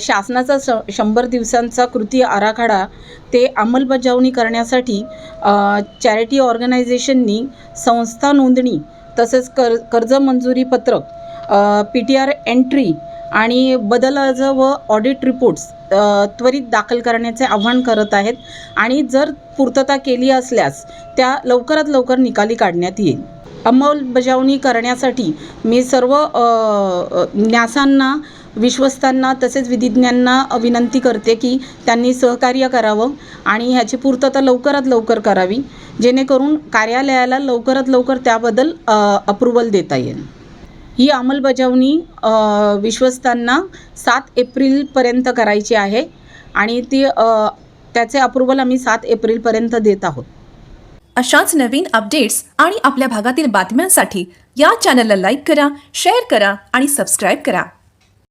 शासनाचा श शंभर दिवसांचा कृती आराखडा ते अंमलबजावणी करण्यासाठी चॅरिटी ऑर्गनायझेशननी संस्था नोंदणी तसेच कर कर्ज मंजुरी पत्रक पी टी आर एंट्री आणि बदल अर्ज व ऑडिट रिपोर्ट्स त्वरित दाखल करण्याचे आव्हान करत आहेत आणि जर पूर्तता केली असल्यास त्या लवकरात लवकर निकाली काढण्यात येईल. अंमलबजावणी करण्यासाठी मी सर्व न्यासांना विश्वस्तांना तसेच विधिज्ञांना विनंती करते की त्यांनी सहकार्य करावं आणि ह्याची पूर्तता लवकरात लवकर करावी जेणेकरून कार्यालयाला लवकरात लवकर त्याबद्दल अप्रुव्हल देता येईल. ही अंमलबजावणी विश्वस्तांना सात एप्रिलपर्यंत करायची आहे आणि ती त्याचे अप्रुव्हल आम्ही सात एप्रिलपर्यंत देत आहोत. अशाच नवीन अपडेट्स आणि आपल्या भागातील बातम्यांसाठी या चॅनलला लाईक करा शेअर करा आणि सबस्क्राईब करा.